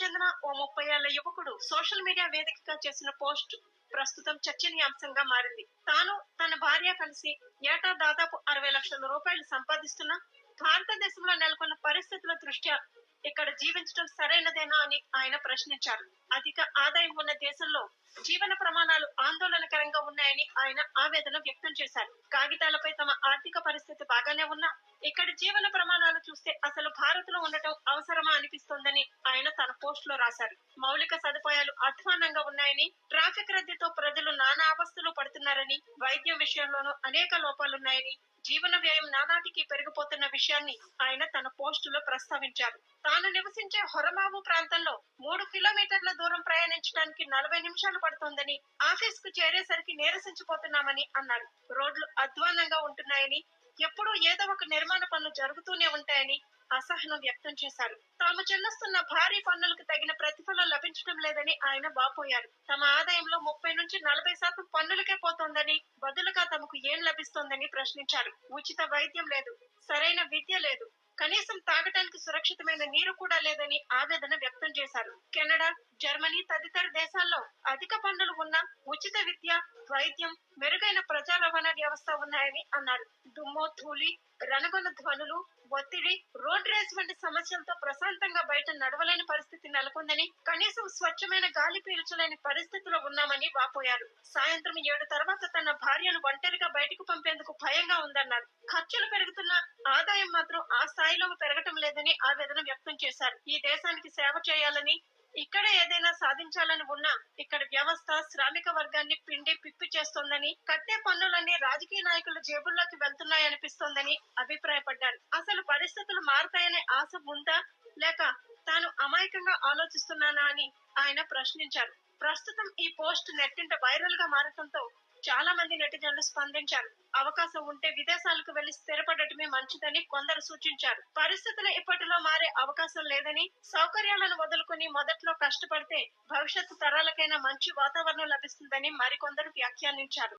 చెందిన ఓ ముప్పై ఏళ్ళ యువకుడు సోషల్ మీడియా వేదికగా చేసిన పోస్ట్ ప్రస్తుతం చర్చనీయాంశంగా మారింది. తాను తన భార్య కలిసి ఏటా దాదాపు అరవై లక్షల రూపాయలు సంపాదిస్తున్నా భారతదేశంలో నెలకొన్న పరిస్థితుల దృష్ట్యా ఇక్కడ జీవించడం సరైనదేనా అని ఆయన ప్రశ్నించారు. అధిక ఆదాయం ఉన్న దేశంలో జీవన ప్రమాణాలు ఆందోళనకరంగా ఉన్నాయని ఆయన ఆవేదన వ్యక్తం చేశారు. కాగితాలపై తమ ఆర్థిక పరిస్థితి బాగానే ఉన్నా ఇక్కడి జీవన ప్రమాణాలు చూస్తే అసలు భారత్లో ఉండటం అవసరమా అనిపిస్తుంది పోస్ట్లో రాశారు. మౌలిక సదుపాయాలు అధ్వానంగా ఉన్నాయని ట్రాఫిక్ రద్దీతో ప్రజలు నానా అవస్థలు పడుతున్నారని వైద్యం విషయంలోనూ అనేక లోపాలున్నాయని జీవన వ్యయం నానాటికి పెరిగిపోతున్న విషయాన్ని ఆయన తన పోస్టులో ప్రస్తావించారు. తాను నివసించే హొరమావు ప్రాంతంలో మూడు కిలోమీటర్ల దూరం ప్రయాణించడానికి నలభై నిమిషాలు పడుతోందని ఆఫీస్కు చేరేసరికి నీరసించిపోతున్నామని అన్నారు. రోడ్లు అధ్వానంగా ఉంటున్నాయని ఎప్పుడూ ఏదో ఒక నిర్మాణ పనులు జరుగుతూనే ఉంటాయని అసహనం వ్యక్తం చేశారు తాము చెల్లిస్తున్న భారీ పన్నులకు తగిన ప్రతిఫలం లభించడం లేదని ఆయన వాపోయారు. తమ ఆదాయంలో ముప్పై నుంచి నలభై శాతం పన్నులకే పోతోందని బదులుగా తమకు ఏం లభిస్తోందని ప్రశ్నించారు. ఉచిత వైద్యం లేదు సరైన విద్య లేదు కనీసం తాగటానికి సురక్షితమైన నీరు కూడా లేదని ఆవేదన వ్యక్తం చేశారు. కెనడా జర్మనీ తదితర దేశాల్లో అధిక పన్నులు ఉన్న ఉచిత విద్య వైద్యం మెరుగైన ప్రజా రవాణా వ్యవస్థ ఉన్నాయని అన్నారు. దుమ్ము ధూళి రణగొన ధ్వనులు ఒత్తిడి రోడ్ రేస్ వంటి సమస్యలతో ప్రశాంతంగా బయట నడవలేని పరిస్థితి నెలకొందని కనీసం స్వచ్ఛమైన గాలి పీల్చలేని పరిస్థితిలో ఉన్నామని వాపోయారు. సాయంత్రం ఏడు తర్వాత తన భార్యను ఒంటరిగా బయటకు పంపేందుకు భయంగా ఉందన్నారు. ఖర్చులు పెరుగుతున్న ఆదాయం మాత్రం ఆ స్థాయిలో పెరగటం లేదని ఆవేదన వ్యక్తం చేశారు. ఈ దేశానికి సేవ చేయాలని ఇక్కడ ఏదైనా సాధించాలని ఉన్నా ఇక్కడ వ్యవస్థ శ్రామిక వర్గాన్ని పిండి పిప్పి చేస్తోందని కట్టే పన్నులన్నీ రాజకీయ నాయకుల జేబుల్లోకి వెళ్తున్నాయనిపిస్తోందని అభిప్రాయపడ్డారు అసలు పరిస్థితులు మారుతాయనే ఆశ ఉందా? లేక తాను అమాయకంగా ఆలోచిస్తున్నానా అని ఆయన ప్రశ్నించారు. ప్రస్తుతం ఈ పోస్ట్ నెట్టింట వైరల్గా మారటంతో చాలా మంది నెటిజన్లు స్పందించారు. అవకాశం ఉంటే విదేశాలకు వెళ్ళి స్థిరపడటమే మంచిదని కొందరు సూచించారు. పరిస్థితులు ఇప్పటిలో మారే అవకాశం లేదని సౌకర్యాలను వదులుకుని మొదట్లో కష్టపడితే భవిష్యత్తు తరాలకైనా మంచి వాతావరణం లభిస్తుందని మరికొందరు వ్యాఖ్యానించారు.